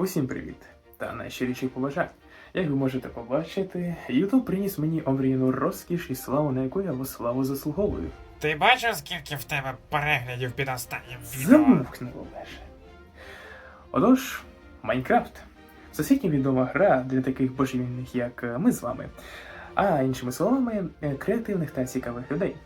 Усім привіт та найщиріші побажань. Як ви можете побачити, YouTube приніс мені омріяну розкіш і славу, на яку я во славу заслуговую. Ти бачив, скільки в тебе переглядів під останнім відео? Замовкни, Олеже. Отож, Майнкрафт. Всесвітньо відома гра для таких божевільних, як е, ми з вами, а іншими словами, е, креативних та цікавих людей.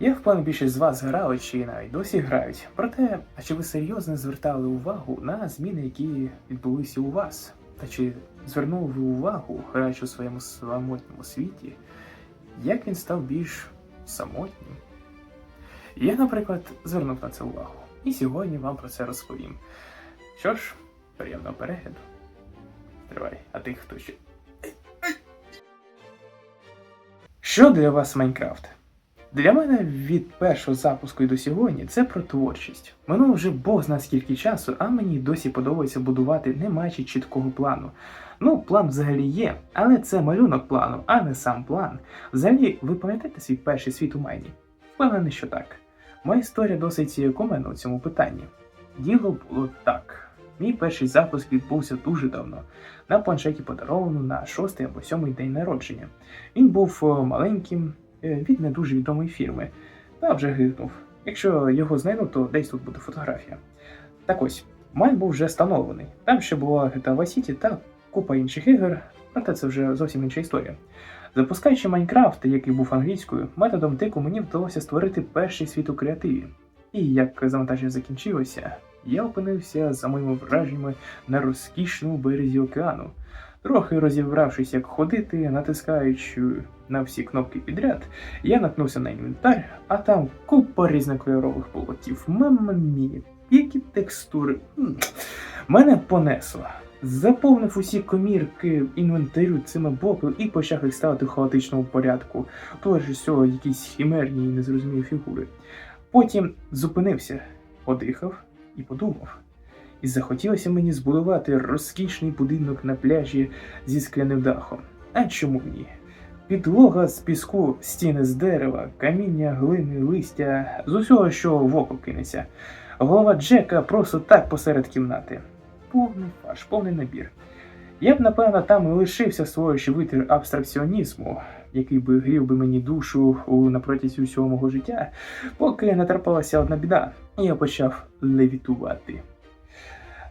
Я впевнений, більшість з вас грали чи навіть досі грають. Проте, а чи ви серйозно звертали увагу на зміни, які відбулися у вас? Та чи звернули ви увагу, граючи у своєму самотньому світі, як він став більш самотнім? Я, наприклад, звернув на це увагу. І сьогодні вам про це розповім. Що ж, приємного перегляду. Тривай, а ти хто ще? Що для вас Майнкрафт? Для мене від першого запуску і до сьогодні це про творчість. Минуло вже Бог зна скільки часу, а мені досі подобається будувати, не маючи чіткого плану. Ну, план взагалі є, але це малюнок плану, а не сам план. Взагалі, ви пам'ятаєте свій перший світ у Майні? Впевнений, що так. Моя історія досить коменна у цьому питанні. Діло було так. Мій перший запуск відбувся дуже давно, на планшеті подаровано на шостий або сьомий день народження. Він був е, маленьким від не дуже відомої фірми, та вже гикнув. Якщо його знайду, то десь тут буде фотографія. Так ось, Майн був вже встановлений. Там ще була GTA Vice City та купа інших ігор, проте це вже зовсім інша історія. Запускаючи Майнкрафт, який був англійською, методом тику мені вдалося створити перший світ у креативі. І як завантаження закінчилося, я опинився за моїми враженнями на розкішному березі океану. Трохи розібравшись, як ходити, натискаючи на всі кнопки підряд, я наткнувся на інвентар, а там купа різнокольорових полотів. Мама мія, які текстури. Мене понесло. Заповнив усі комірки інвентарю цими блоками і почав їх ставити в хаотичному порядку, тож всього якісь хімерні і незрозумілі фігури. Потім зупинився, подихав і подумав. І захотілося мені збудувати розкішний будинок на пляжі зі скляним дахом. А чому ні? Підлога з піску, стіни з дерева, каміння, глини, листя, з усього, що в око кинеться. Голова Джека просто так посеред кімнати. Повний фарш, повний набір. Я б, напевно, там і лишився створюючи витір абстракціонізму, який би грів би мені душу у напротязі усього мого життя, поки не трапилася одна біда, і я почав левітувати.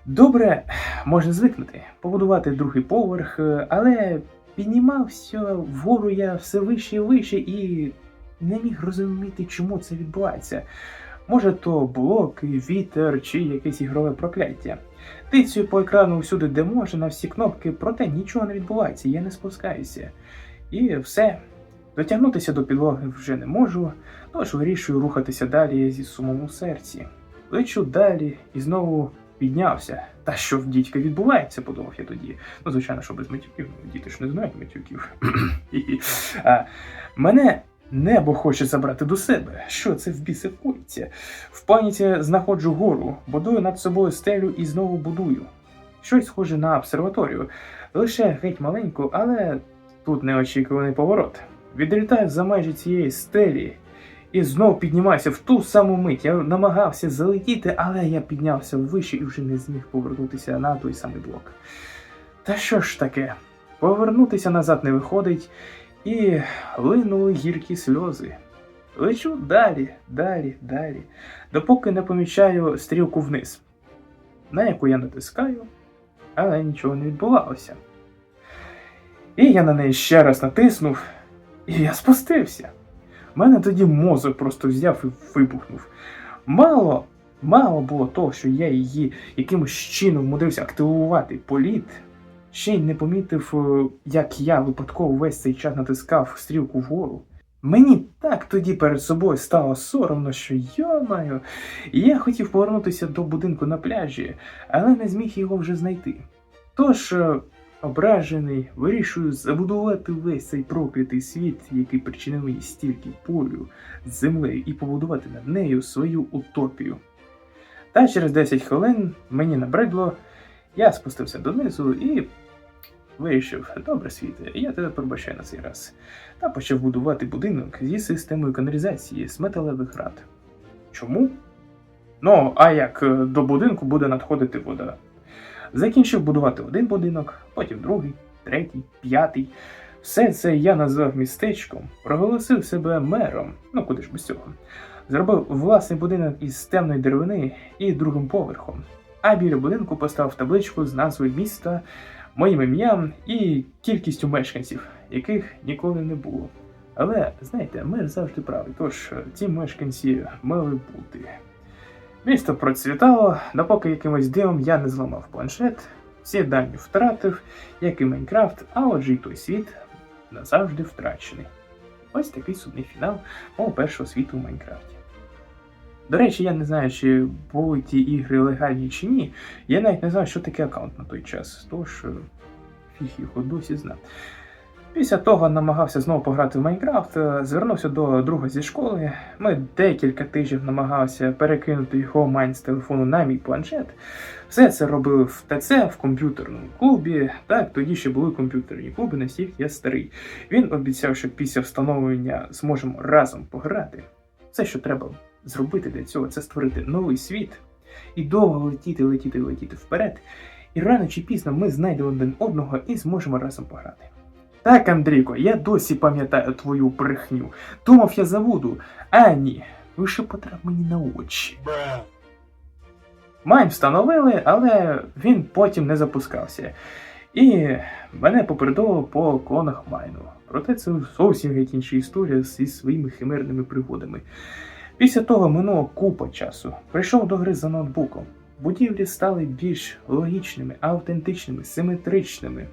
Добре, можна звикнути, побудувати другий поверх, е, але піднімався вгору я все вище і вище і не міг розуміти, чому це відбувається. Може, то блоки, вітер чи якесь ігрове прокляття. Тицюю по екрану всюди, де може, на всі кнопки, проте нічого не відбувається, я не спускаюся. І все. Дотягнутися до підлоги вже не можу, тож вирішую рухатися далі зі сумом у серці. Лечу далі і знову піднявся. Та що в дідька відбувається, подумав я тоді. Ну, звичайно, що без матюків, діти ж не знають матюків. мене небо хоче забрати до себе. Що це в біси коїться? В паніці знаходжу гору, будую над собою стелю і знову будую. Щось схоже на обсерваторію, лише геть маленьку, але тут неочікуваний поворот. Відлітаю за межі цієї стелі і знов піднімаюся в ту саму мить. Я намагався залетіти, але я піднявся вище і вже не зміг повернутися на той самий блок. Та що ж таке? Повернутися назад не виходить, і линули гіркі сльози. Лечу далі, далі, далі, допоки не помічаю стрілку вниз, на яку я натискаю, але нічого не відбувалося. І я на неї ще раз натиснув, і я спустився. Мене тоді мозок просто взяв і вибухнув. Мало, мало було того, що я її якимось чином мудрився активувати політ. Ще й не помітив, е, як я випадково весь цей час натискав стрілку вгору. Мені так тоді перед собою стало соромно, що йомаю. Я хотів повернутися до будинку на пляжі, але не зміг його вже знайти. Тож, е, ображений, вирішую забудувати весь цей проклятий світ, який причинив мені стільки болю з землею, і побудувати над нею свою утопію. Та через 10 хвилин мені набридло, я спустився донизу і вирішив, добре світе, я тебе пробачаю на цей раз. Та почав будувати будинок зі системою каналізації з металевих град. Чому? Ну, а як е, до будинку буде надходити вода? Закінчив будувати один будинок, потім другий, третій, п'ятий. Все це я назвав містечком, проголосив себе мером, ну куди ж без цього. Зробив власний будинок із темної деревини і другим поверхом. А біля будинку поставив табличку з назвою міста, моїм ім'ям і кількістю мешканців, яких ніколи не було. Але знаєте, мер завжди правий, тож ці мешканці мали бути. Місто процвітало, допоки якимось дивом я не зламав планшет, всі дані втратив, як і Майнкрафт, а отже й той світ назавжди втрачений. Ось такий сумний фінал мого першого світу в Майнкрафті. До речі, я не знаю, чи були ті ігри легальні чи ні. Я навіть не знаю, що таке аккаунт на той час, тож фіг його досі знав. Після того намагався знову пограти в Майнкрафт, е, звернувся до друга зі школи. Ми декілька тижнів намагалися перекинути його майн з телефону на мій планшет. Все це робили в ТЦ, в комп'ютерному клубі. Так, тоді ще були комп'ютерні клуби, настільки я старий. Він обіцяв, що після встановлення зможемо разом пограти. Все, що треба зробити для цього, це створити новий світ і довго летіти, летіти, летіти вперед. І рано чи пізно ми знайдемо один одного і зможемо разом пограти. Так, Андрійко, я досі пам'ятаю твою брехню. Думав, я забуду. А ні, лише потрап мені на очі. Майн встановили, але він потім не запускався. І мене попередило по клонах Майну. Проте це зовсім геть інша історія зі своїми химерними пригодами. Після того минуло купа часу. Прийшов до гри за ноутбуком. Будівлі стали більш логічними, автентичними, симетричними,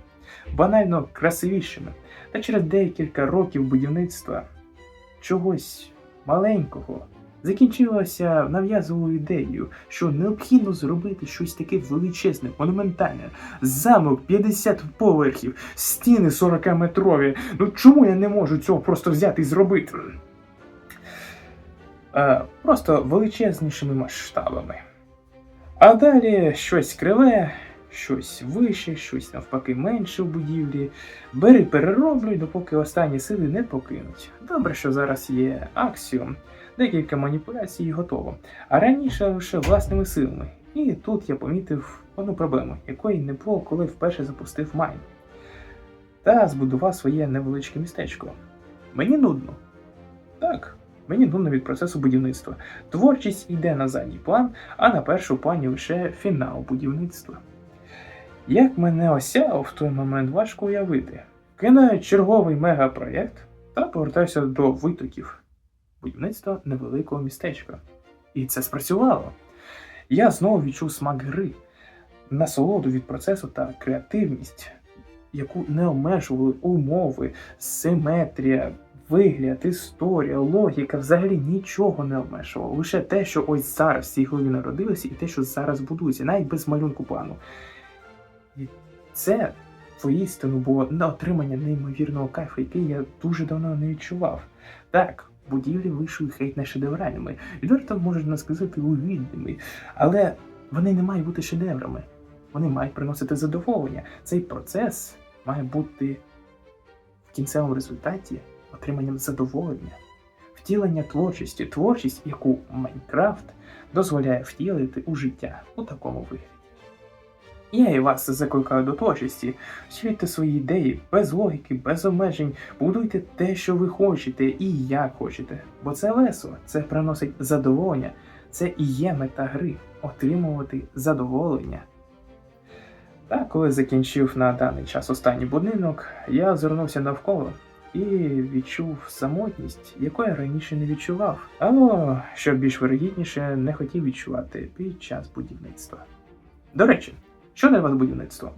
банально красивішими. Та через декілька років будівництва чогось маленького закінчилося нав'язовою ідеєю, що необхідно зробити щось таке величезне, монументальне, замок 50 поверхів, стіни 40-метрові. Ну чому я не можу цього просто взяти і зробити? Е, просто величезнішими масштабами. А далі щось криве, щось вище, щось навпаки менше в будівлі. Бери, перероблюй, допоки останні сили не покинуть. Добре, що зараз є аксіом, декілька маніпуляцій і готово. А раніше лише власними силами. І тут я помітив одну проблему, якої не було, коли вперше запустив Майн. Та збудував своє невеличке містечко. Мені нудно. Так, мені нудно від процесу будівництва. Творчість йде на задній план, а на першому плані лише фінал будівництва. Як мене осяяв в той момент важко уявити. Кидаю черговий мегапроєкт та повертаюся до витоків будівництва невеликого містечка. І це спрацювало. Я знову відчув смак гри, насолоду від процесу та креативність, яку не обмежували умови, симетрія, вигляд, історія, логіка взагалі нічого не обмежувало. Лише те, що ось зараз в цій голові народилося, і те, що зараз будується, навіть без малюнку плану. Це воістину було на отримання неймовірного кайфу, який я дуже давно не відчував. Так, будівлі вийшли геть не шедевральними, відверто можна сказати угідними, але вони не мають бути шедеврами. Вони мають приносити задоволення. Цей процес має бути в кінцевому результаті отриманням задоволення, втілення творчості, творчість, яку Майнкрафт дозволяє втілити у життя у такому вигляді. Я і вас закликаю до творчості, втілюйте свої ідеї без логіки, без обмежень, будуйте те, що ви хочете і як хочете, бо це весело, це приносить задоволення, це і є мета гри отримувати задоволення. Та коли закінчив на даний час останній будинок, я озирнувся навколо і відчув самотність, яку я раніше не відчував, або, що більш вирогідніше, не хотів відчувати під час будівництва. До речі, що вас будівництво?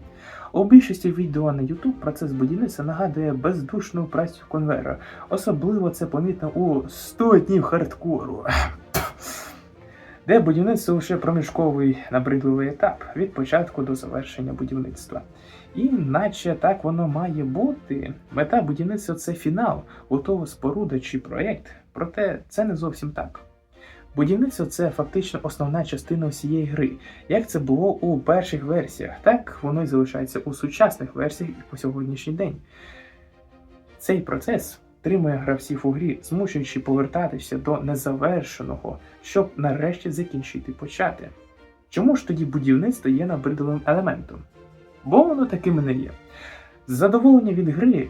У більшості відео на YouTube процес будівництва нагадує бездушну працю конвейера. Особливо це помітно у 100 днів хардкору, де будівництво лише проміжковий набридливий етап від початку до завершення будівництва. І наче так воно має бути. Мета будівництва це фінал, готова споруда чи проєкт, проте це не зовсім так. Будівництво це фактично основна частина всієї гри, як це було у перших версіях, так воно і залишається у сучасних версіях і по сьогоднішній день. Цей процес тримує гравців у грі, змушуючи повертатися до незавершеного, щоб нарешті закінчити почати. Чому ж тоді будівництво є набридливим елементом? Бо воно таким не є. Задоволення від гри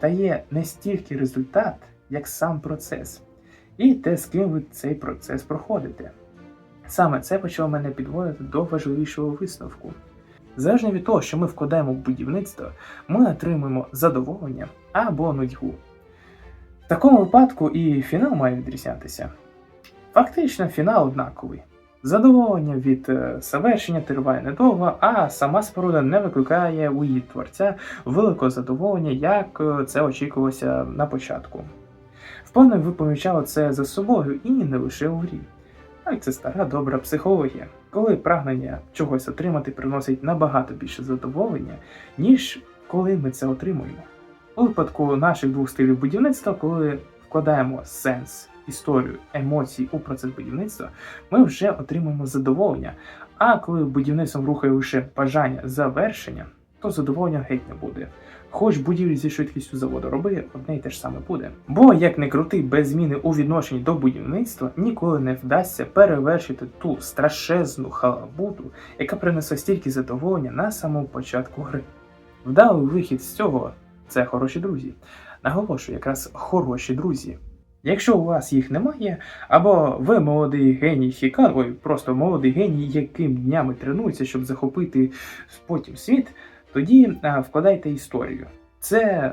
дає не стільки результат, як сам процес, і те, з ким ви цей процес проходите. Саме це почало мене підводити до важливішого висновку. Залежно від того, що ми вкладаємо в будівництво, ми отримуємо задоволення або нудьгу. В такому випадку і фінал має відрізнятися. Фактично, фінал однаковий. Задоволення від е, завершення триває недовго, а сама споруда не викликає у її творця великого задоволення, як е, це очікувалося на початку. Впевнений, ви помічали це за собою і не лише у грі. Так, це стара добра психологія, коли прагнення чогось отримати приносить набагато більше задоволення, ніж коли ми це отримуємо. У випадку наших двох стилів будівництва, коли вкладаємо сенс, історію, емоції у процес будівництва, ми вже отримуємо задоволення. А коли будівництвом рухає лише бажання завершення, то задоволення геть не буде. Хоч будівлі зі швидкістю заводу роби, одне й те ж саме буде. Бо, як не крути, без зміни у відношенні до будівництва ніколи не вдасться перевершити ту страшезну халабуту, яка принесе стільки задоволення на самому початку гри. Вдалий вихід з цього це хороші друзі. Наголошую, якраз хороші друзі. Якщо у вас їх немає, або ви молодий геній Хікан, ой, просто молодий геній, яким днями тренується, щоб захопити потім світ, тоді вкладайте історію. Це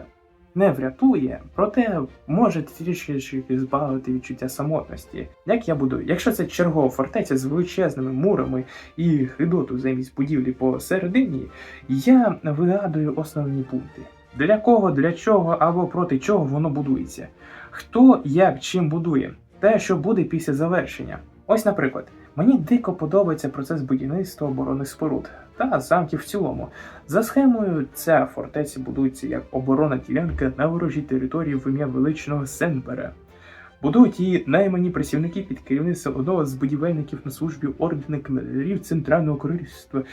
не врятує, проте може трішки збавити відчуття самотності. Як я буду? Якщо це чергова фортеця з величезними мурами і гидоту замість будівлі посередині, я вигадую основні пункти. Для кого, для чого або проти чого воно будується. Хто як чим будує, те, що буде після завершення. Ось, наприклад, мені дико подобається процес будівництва оборонних споруд та замків в цілому. За схемою, ця фортеця будується як оборонна ділянка на ворожій території в ім'я величного Сенбера. Будують її наймані працівники під керівництвом одного з будівельників на службі ордена кавалерів Центрального королівства.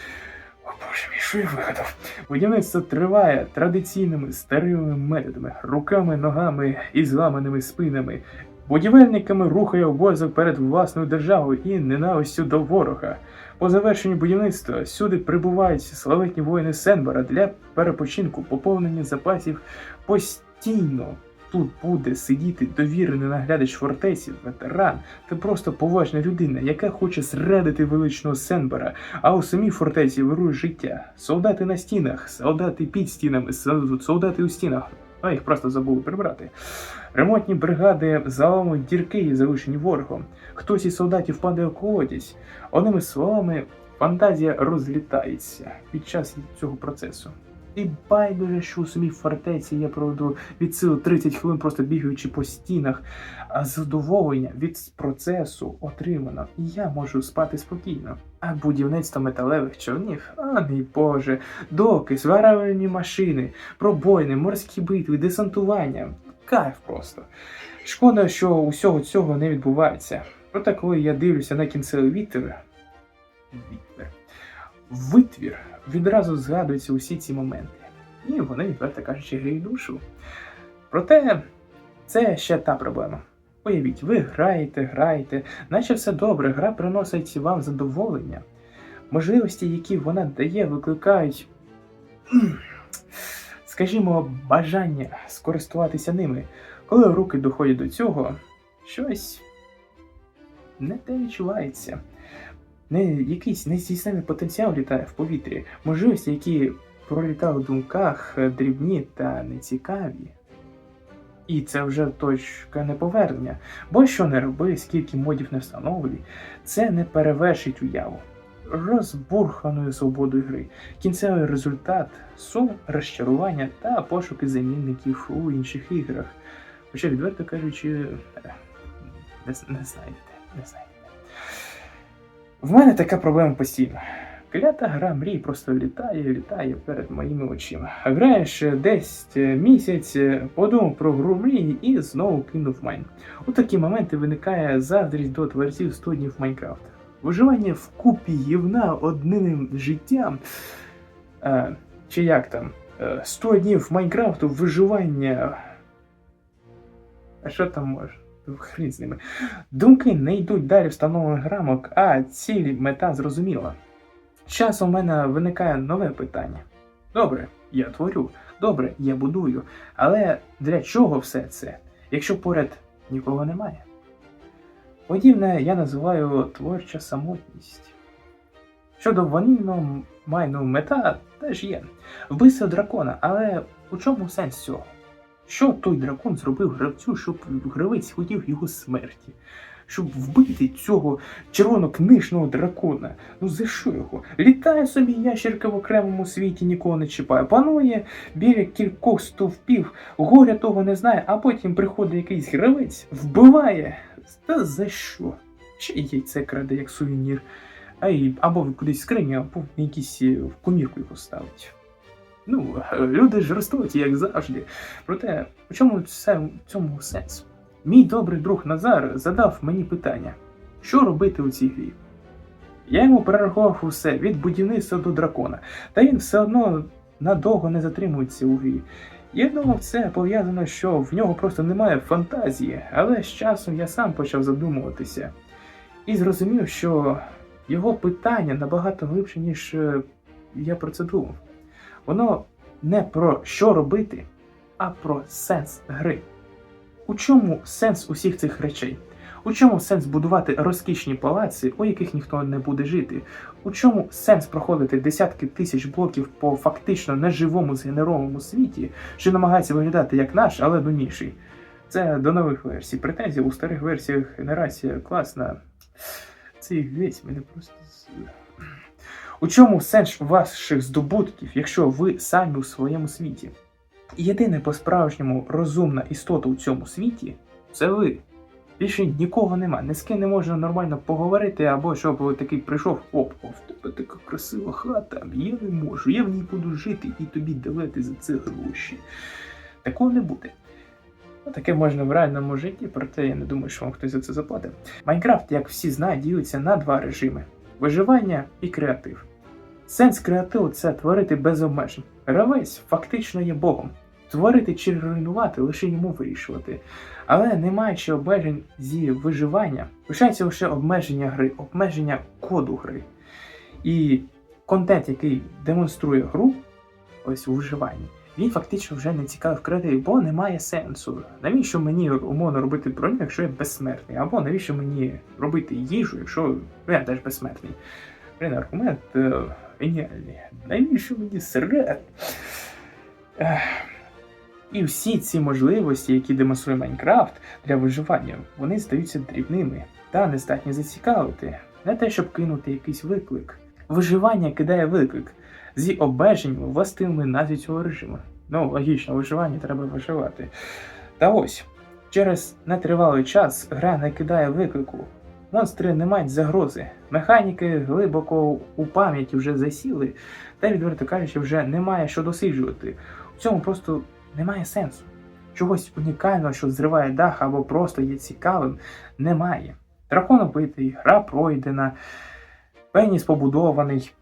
О боже мій, що я вигадав? Будівництво триває традиційними старими методами, руками, ногами і зламаними спинами. Будівельниками рухає обов'язок перед власною державою і ненавистю до ворога. По завершенню будівництва сюди прибувають славетні воїни Сенбера для перепочинку, поповнення запасів постійно. Тут буде сидіти довірений наглядач фортеці, ветеран та просто поважна людина, яка хоче зрадити величного Сенбера, а у самій фортеці вирує життя. Солдати на стінах, солдати під стінами, солдати у стінах. А їх просто забули прибрати. Ремонтні бригади заламують дірки, залишені ворогом. Хтось із солдатів падає колодязь. Одними словами, фантазія розлітається під час цього процесу. І байдуже, що у самій фортеці я проведу від сили 30 хвилин просто бігаючи по стінах, а задоволення від процесу отримано, і я можу спати спокійно. А будівництво металевих човнів, а мій Боже, доки, зварювальні машини, пробоїни, морські битви, десантування. Кайф просто. Шкода, що усього цього не відбувається. Проте, коли я дивлюся на кінцевий вітер, вітер, витвір, відразу згадуються усі ці моменти. І вони, відверто кажучи, гріють душу. Проте це ще та проблема. Уявіть, ви граєте, граєте, наче все добре, гра приносить вам задоволення. Можливості, які вона дає, викликають, скажімо, бажання скористуватися ними. Коли руки доходять до цього, щось не те відчувається. Не якийсь нездійснений потенціал літає в повітрі, можливості, які пролітали в думках, е, дрібні та нецікаві. І це вже точка неповернення. Бо що не роби, скільки модів не встановлюй, це не перевершить уяву. Розбурханою свободою гри. Кінцевий результат сум, розчарування та пошуки замінників у інших іграх. Хоча, відверто кажучи, е, не, не знайдете, не знайдете. В мене така проблема постійно. Клята гра мрій просто літає, літає перед моїми очима. Граєш десь е, місяць, е, подумав про гру мрії і знову кинув майн. У такі моменти виникає заздрість до творців 100 днів Майнкрафт. Виживання в купі гівна одним життям. Е, чи як там? Е, 100 днів Майнкрафту виживання. А що там може? хрін з ними. Думки не йдуть далі встановлених рамок, а ціль мета зрозуміла. Часом у мене виникає нове питання. Добре, я творю, добре, я будую, але для чого все це, якщо поряд нікого немає? Подібне я називаю творча самотність. Щодо ванільного майну мета теж є. Вбивство дракона, але у чому сенс цього? Що той дракон зробив гравцю, щоб гравець хотів його смерті? Щоб вбити цього червонокнижного дракона. Ну за що його? Літає собі ящерка в окремому світі, нікого не чіпає. Панує біля кількох стовпів, горя того не знає, а потім приходить якийсь гравець, вбиває. Та за що? Ще й яйце краде як сувенір. А й, або кудись в скрині, або на якісь е, в комірку його ставить. Ну, люди жорстокі, як завжди. Проте, у чому все в цьому сенс? Мій добрий друг Назар задав мені питання: що робити у цій грі? Я йому перерахував усе від будівництва до дракона, та він все одно надовго не затримується у грі. Я думав, це пов'язано, що в нього просто немає фантазії, але з часом я сам почав задумуватися і зрозумів, що його питання набагато глибше, ніж е, я про це думав. Воно не про що робити, а про сенс гри. У чому сенс усіх цих речей? У чому сенс будувати розкішні палаци, у яких ніхто не буде жити? У чому сенс проходити десятки тисяч блоків по фактично неживому згенерованому світі, що намагається виглядати як наш, але доніший? Це до нових версій. Претензія у старих версіях генерація класна. Цей геть мене просто. У чому сенс ваших здобутків, якщо ви самі у своєму світі? Єдине по-справжньому розумна істота у цьому світі це ви. Більше нікого нема, ні з ким не можна нормально поговорити, або щоб такий прийшов, оп, о, в тебе така красива хата, я не можу, я в ній буду жити і тобі давати за це гроші. Такого не буде. Ну, таке можна в реальному житті, проте я не думаю, що вам хтось за це заплатить. Майнкрафт, як всі знають, ділиться на два режими: виживання і креатив. Сенс креативу це творити без обмежень. Гравець фактично є Богом. Творити чи руйнувати лише йому вирішувати. Але не маючи обмежень зі виживання, лишається лише обмеження гри, обмеження коду гри. І контент, який демонструє гру, ось у виживанні, він фактично вже не цікавий в бо немає сенсу. Навіщо мені умовно робити броню, якщо я безсмертний? Або навіщо мені робити їжу, якщо я теж безсмертний? Блін, аргумент е, геніальний. Навіщо мені срет? І всі ці можливості, які демонструє Майнкрафт для виживання, вони здаються дрібними та не зацікавити. Не те, щоб кинути якийсь виклик. Виживання кидає виклик зі обмеженнями властивими назві цього режиму. Ну, логічно, виживання треба виживати. Та ось, через нетривалий час гра не кидає виклику. Монстри не мають загрози. Механіки глибоко у пам'яті вже засіли, та, відверто кажучи, вже немає що досліджувати. У цьому просто немає сенсу. Чогось унікального, що зриває дах або просто є цікавим, немає. Дракон убитий, гра пройдена, пеніс побудований.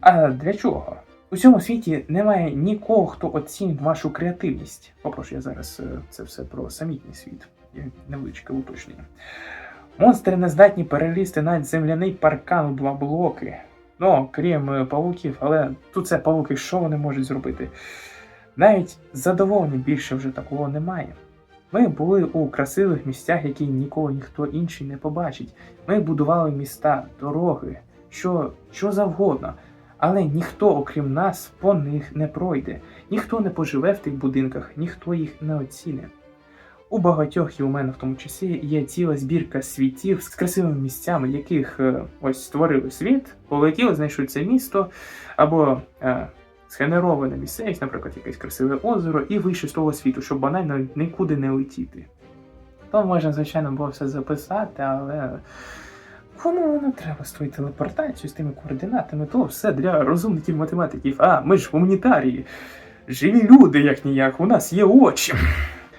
А для чого? У цьому світі немає нікого, хто оцінить вашу креативність. Попрошу я зараз е, це все про самітній світ. Є невеличке уточнення. Монстри не здатні перелізти навіть земляний паркан у два блоки. Ну, крім е, павуків, але тут це павуки, що вони можуть зробити? Навіть задоволення більше вже такого немає. Ми були у красивих місцях, які ніколи ніхто інший не побачить. Ми будували міста, дороги, що, що завгодно. Але ніхто, окрім нас, по них не пройде, ніхто не поживе в тих будинках, ніхто їх не оціне. У багатьох і у мене в тому числі є ціла збірка світів з красивими місцями, яких е, ось створили світ, полетіли, знайшли це місто, або е, сгенерована місцевість, наприклад, якесь красиве озеро, і вийшли з того світу, щоб банально нікуди не летіти. То можна, звичайно, було все записати, але кому воно треба з телепортацією, з тими координатами, то все для розумників математиків. А, ми ж гуманітарії. Живі люди, як ніяк, у нас є очі.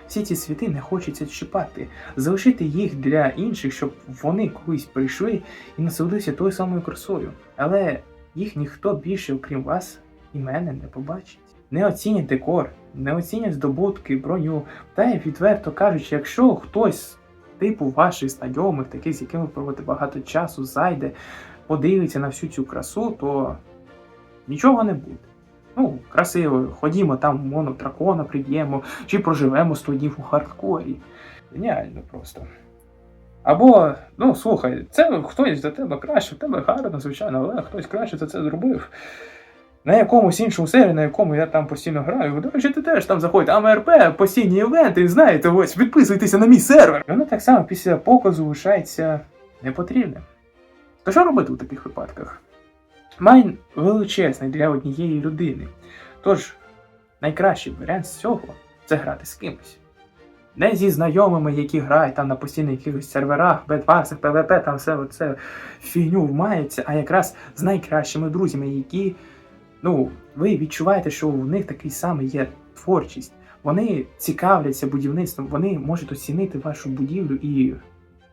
Всі ці світи не хочеться чіпати, залишити їх для інших, щоб вони колись прийшли і насолодилися тою самою красою. Але їх ніхто більше, окрім вас і мене, не побачить. Не оцінять декор, не оцінять здобутки, броню. Та й відверто кажучи, якщо хтось типу ваших знайомих, таких, з якими проводите багато часу, зайде, подивиться на всю цю красу, то нічого не буде. Ну, красиво, ходімо там, моно, дракона приб'ємо, чи проживемо 100 днів у хардкорі. Геніально просто. Або, ну слухай, це хтось за тебе краще, в тебе гарно, звичайно, але хтось краще за це зробив. На якомусь іншому сервері, на якому я там постійно граю. До речі, ти теж там заходь, АМРП, постійні івенти, знаєте, ось підписуйтеся на мій сервер. І воно так само після показу лишається непотрібним. То що робити у таких випадках? Майн величезний для однієї людини. Тож, найкращий варіант з цього це грати з кимось. Не зі знайомими, які грають там на постійних якихось серверах, бетварсах, ПВП, там все оце фігню мається, а якраз з найкращими друзями, які, ну, ви відчуваєте, що у них такий самий є творчість. Вони цікавляться будівництвом, вони можуть оцінити вашу будівлю і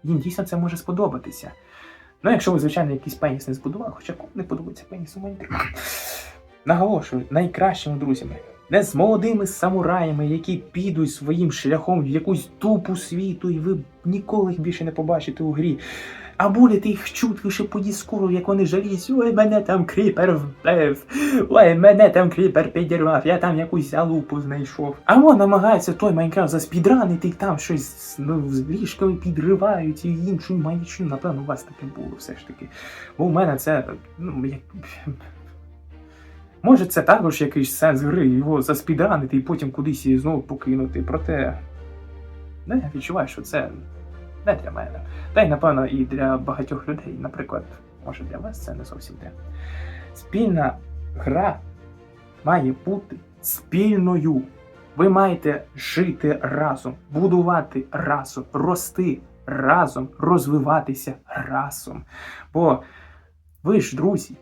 їм дійсно це може сподобатися. Ну, якщо ви, звичайно, якийсь пеніс не збудували, хоча кому не подобається пеніс у Майнкрафті. Наголошую, найкращими друзями. Не з молодими самураями, які підуть своїм шляхом в якусь тупу світу, і ви ніколи їх більше не побачите у грі. А будете їх чути лише по дискуру, як вони жаліють, ой, мене там кріпер вбив, ой, мене там кріпер підірвав, я там якусь залупу знайшов. Або намагаються той Майнкрафт заспідранити, і там щось ну, з ліжками підривають і іншу маячню. Напевно, у вас таке було все ж таки. Бо у мене це, ну, як. Може, це також якийсь сенс гри, його заспідранити і потім кудись її знову покинути. Проте, ну, я відчуваю, що це не для мене. Та й, напевно, і для багатьох людей, наприклад, може для вас це не зовсім те. Спільна гра має бути спільною. Ви маєте жити разом, будувати разом, рости разом, розвиватися разом. Бо ви ж друзі.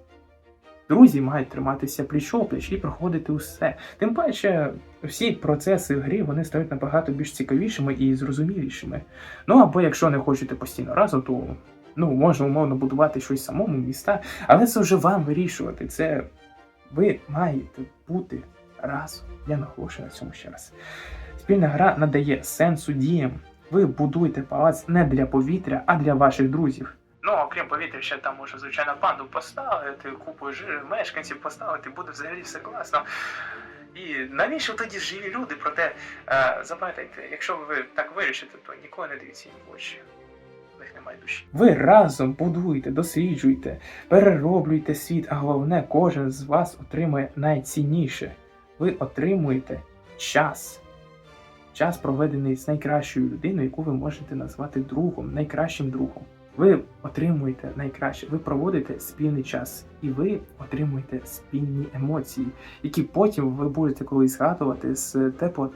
Друзі мають триматися пліч-опліч і проходити усе. Тим паче, всі процеси в грі вони стають набагато більш цікавішими і зрозумілішими. Ну або якщо не хочете постійно разом, то ну можна умовно будувати щось самому міста, але це вже вам вирішувати. Це ви маєте бути разом. Я наголошую на цьому ще раз. Спільна гра надає сенсу діям. Ви будуєте палац не для повітря, а для ваших друзів. Ну, окрім повітря, ще там може, звичайно, панду поставити, купу мешканців поставити, буде взагалі все класно. І навіщо тоді живі люди? Проте е, запам'ятайте, якщо ви так вирішите, то ніколи не дивіться їм в очі. В них немає душі. Ви разом будуєте, досліджуєте, перероблюєте світ, а головне, кожен з вас отримує найцінніше. Ви отримуєте час. Час, проведений з найкращою людиною, яку ви можете назвати другом, найкращим другом. Ви отримуєте найкраще, ви проводите спільний час, і ви отримуєте спільні емоції, які потім ви будете колись згадувати з тепло,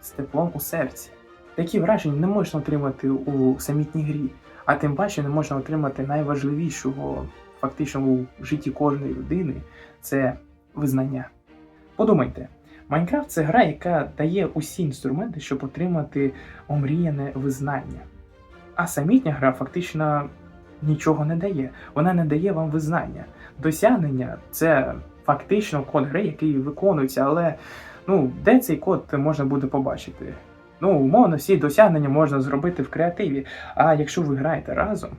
з теплом у серці. Такі враження не можна отримати у самітній грі, а тим паче не можна отримати найважливішого фактично у житті кожної людини це визнання. Подумайте, Майнкрафт це гра, яка дає усі інструменти, щоб отримати омріяне визнання. А самітня гра фактично нічого не дає. Вона не дає вам визнання. Досягнення це фактично код гри, який виконується, але ну, де цей код можна буде побачити? Ну, умовно, всі досягнення можна зробити в креативі. А якщо ви граєте разом,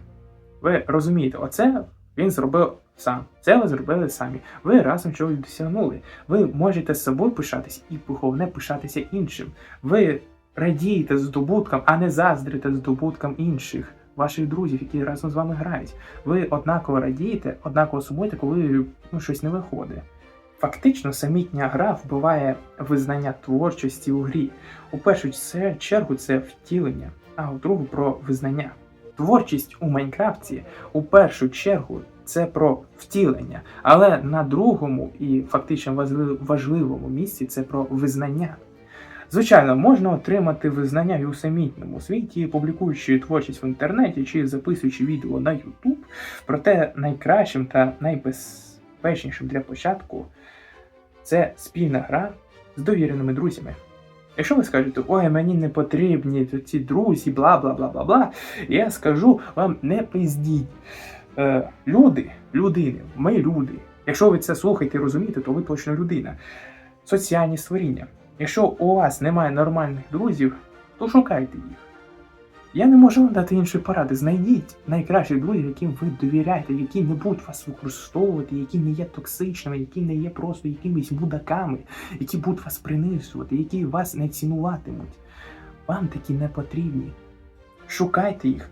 ви розумієте, оце він зробив сам. Це ви зробили самі. Ви разом чогось досягнули. Ви можете з собою пишатись і головне пишатися іншим. Ви радієте здобуткам, а не заздрите здобуткам інших ваших друзів, які разом з вами грають. Ви однаково радієте, однаково сумуєте, коли ну, щось не виходить. Фактично, самітня гра вбиває визнання творчості у грі. У першу чергу це втілення, а у другу про визнання. Творчість у Майнкрафті у першу чергу це про втілення, але на другому і фактично важливому місці це про визнання. Звичайно, можна отримати визнання і у самітньому світі, публікуючи творчість в інтернеті чи записуючи відео на YouTube. Проте найкращим та найбезпечнішим для початку це спільна гра з довіреними друзями. Якщо ви скажете, ой, мені не потрібні ці друзі, бла бла бла бла бла, я скажу вам не пиздіть. Е, люди, людини, ми люди. Якщо ви це слухаєте і розумієте, то ви точно людина. Соціальні створіння. Якщо у вас немає нормальних друзів, то шукайте їх. Я не можу вам дати іншої поради. Знайдіть найкращих друзів, яким ви довіряєте, які не будуть вас використовувати, які не є токсичними, які не є просто якимись мудаками, які будуть вас принижувати, які вас не цінуватимуть. Вам такі не потрібні. Шукайте їх.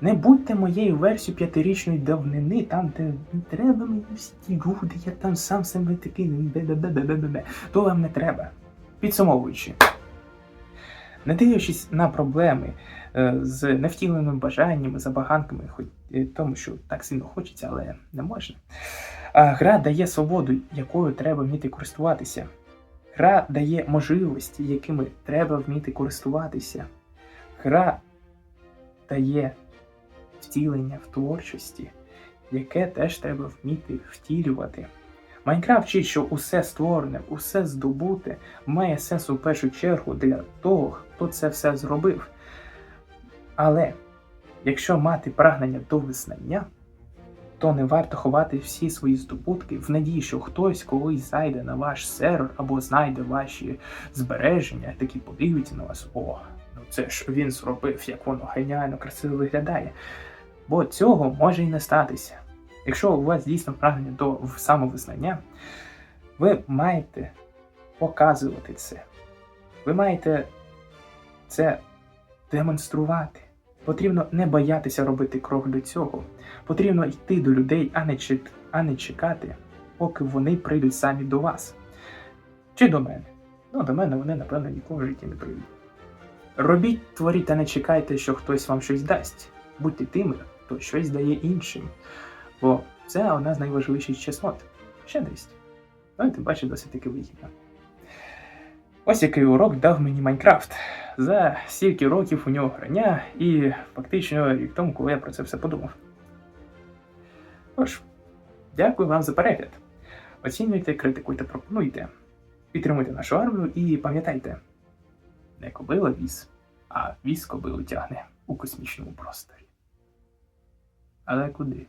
Не будьте моєю версією п'ятирічної давнини, там, де не треба мені всі ті люди, я там сам себе такий. То вам не треба. Підсумовуючи, не дивлячись на проблеми е, з невтіленими бажаннями, забаганками, хоч тому, що так сильно хочеться, але не можна. Гра дає свободу, якою треба вміти користуватися. Гра дає можливості, якими треба вміти користуватися. Гра дає втілення в творчості, яке теж треба вміти втілювати. Майнкрафт вчить, що усе створене, усе здобуте має сенс у першу чергу для того, хто це все зробив. Але якщо мати прагнення до визнання, то не варто ховати всі свої здобутки в надії, що хтось колись зайде на ваш сервер або знайде ваші збереження, такі подивиться на вас. О, ну це ж він зробив, як воно геніально красиво виглядає. Бо цього може і не статися. Якщо у вас дійсно прагнення до самовизнання, ви маєте показувати це. Ви маєте це демонструвати. Потрібно не боятися робити крок до цього. Потрібно йти до людей, а не, чек- а не чекати, поки вони прийдуть самі до вас. Чи до мене. Ну, до мене вони, напевно, ніколи в житті не прийдуть. Робіть, творіть та не чекайте, що хтось вам щось дасть. Будьте тими, хто щось дає іншим. Бо це одна з найважливіших чеснот. Щедрість. Ну і тим паче досить таки вигідно. Ось який урок дав мені Майнкрафт. За стільки років у нього грання, і фактично рік тому, коли я про це все подумав. Тож, дякую вам за перегляд. Оцінюйте, критикуйте, пропонуйте. Підтримуйте нашу армію і пам'ятайте, не кобила віз, а віз кобилу тягне у космічному просторі. Але куди?